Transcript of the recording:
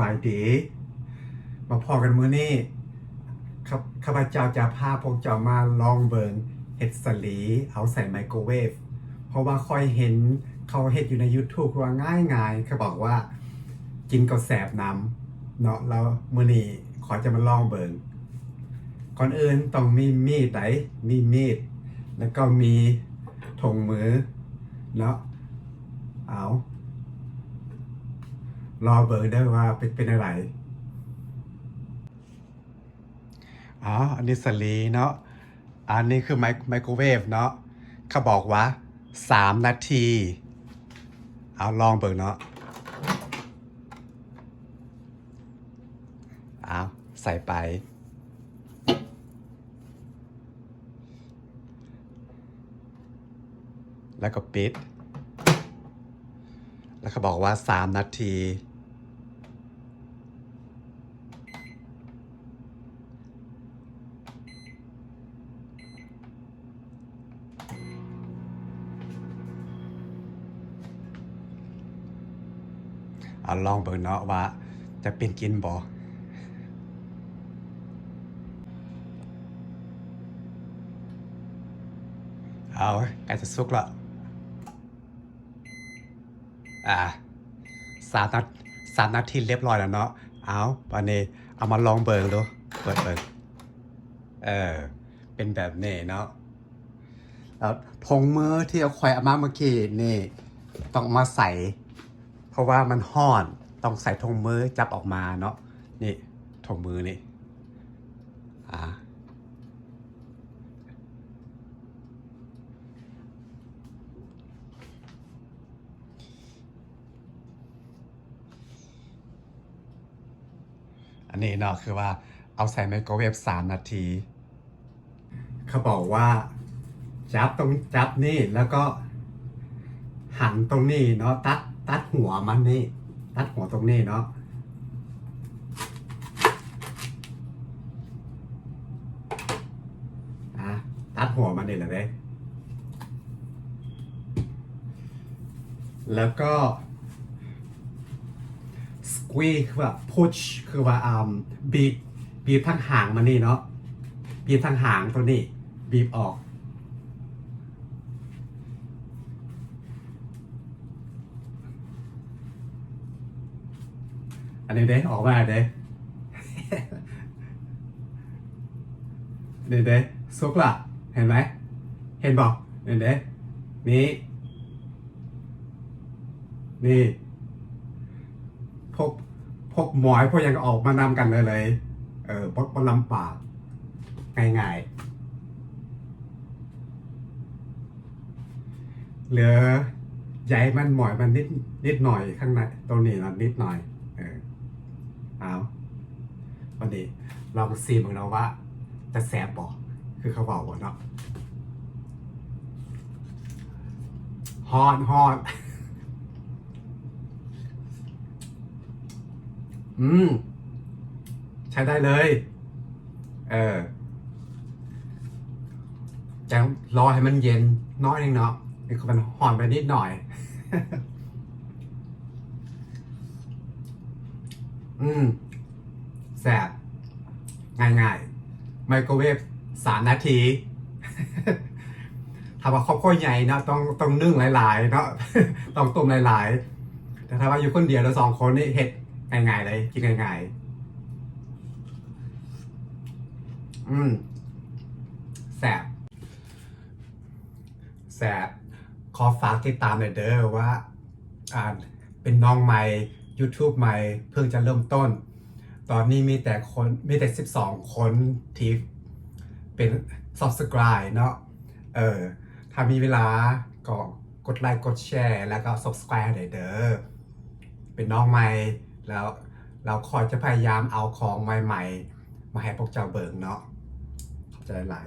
บายดีมาพอกันมื้อนี้ครับข้าพเจ้าจะพาพวกเจ้ามาลองเบิงเห็ดสลีเอาใส่ไมโครเวฟเพราะว่าค่อยเห็นเขาเห็ดอยู่ใน YouTube ว่าง่ายง่ายๆเขาบอกว่ากินก็แสบน้ำเนาะแล้วมื้อนี้ขอจะมาลองเบิงก่อนอื่นต้องมีมีดไหนมีมีด แล้วก็มีถุงมือเนาะเอา รอเบิร์ได้ว่าเป็นเป็นอะไร อ๋อ อันนี้สลีเนาะ อันนี้คือไมไมโครเวฟเนาะเขาบอกว่าสามนาที เอาลองเบิร์เนาะเอาใส่ไปแล้วก็ปิด แล้วเขาบอกว่าสามนาที เอาลองเบิ่งเนาะว่าจะเป็นกินบ่เอาใกล้จะสุกแล้ว อ่าสามนาสามนาทีเรียบร้อยแล้วเนาะ เอาวันนี้เอามาลองเบิ่งดู เปิดเปิดเออ เป็นแบบนี้เนาะ แล้วทงมือที่เอาควายเอามาเมื่อกี้นี่ ต้องมาใส่ ราะว่ามันห่อนต้องใส่ทงมือจับออกมาเนาะนี่ทงมือนี่อ่าอันนี้เนาะคือว่าเอาใส่ไมโครเวฟสามนาที เขาบอกว่า จับตรงจับนี่แล้วก็หันตรงนี้เนาะตัด ตัดหัวมันนี่ ตัดหัวตรงนี้เนาะตัดหัวมันนี่แหละเด้แล้วก็ squeeze คือว่า push คือว่าอ่าบีบบีบทั้งหางมันนี่เนาะบีบทั้งหางตัวนี้ บีบออก อันนี้เด้ออกมาเด้เด้เด้ซุกละเห็นไหม เห็นบอกเห็นเด้นี่ นี่พกพกหมอยพวกยังออกมานำกันเลยเลย เออพวกบลำปากง่ายๆเหลือใหญ่มันหมอยมันนิดนิดหน่อยข้างในตรงนี้นะนิดหน่อย เออ เอาวันนี้ลองซีมของเราว่า จะแสบบอกคือเขาบอกว่าเนาะฮอนฮอนอืม ใช้ได้เลย เออจะรอให้มันเย็นน้อยนึงเนาะนี่คือมันห่อนไปนิดหน่อย อืม แสบ ง่ายๆ ไมโครเวฟสามนาทีถ้าว่าครอบครัวใหญ่เนาะต้องต้องนึ่งหลาย ๆ เนาะต้องต้มหลาย ๆ แต่ถ้าว่าอยู่คนเดียวแล้วสองคนนี่เห็ดง่าย ๆ เลยกินง่าย ๆ อืมแสบแสบขอฝากติดตามหน่อยเด้อว่า อ่าเป็นน้องใหม่ YouTube ใหม่เพิ่งจะเริ่มต้น ตอนนี้มีแต่คนมีแต่ 12 คนที่เป็น subscribe เนาะเออถ้ามีเวลาก็กดไลค์กดแชร์ แล้วก็ subscribe เด้อเป็นน้องใหม่แล้วเราคอยจะพยายามเอาของใหม่ ๆ มาให้พวกเจ้าเบิงเนาะขอบใจหลาย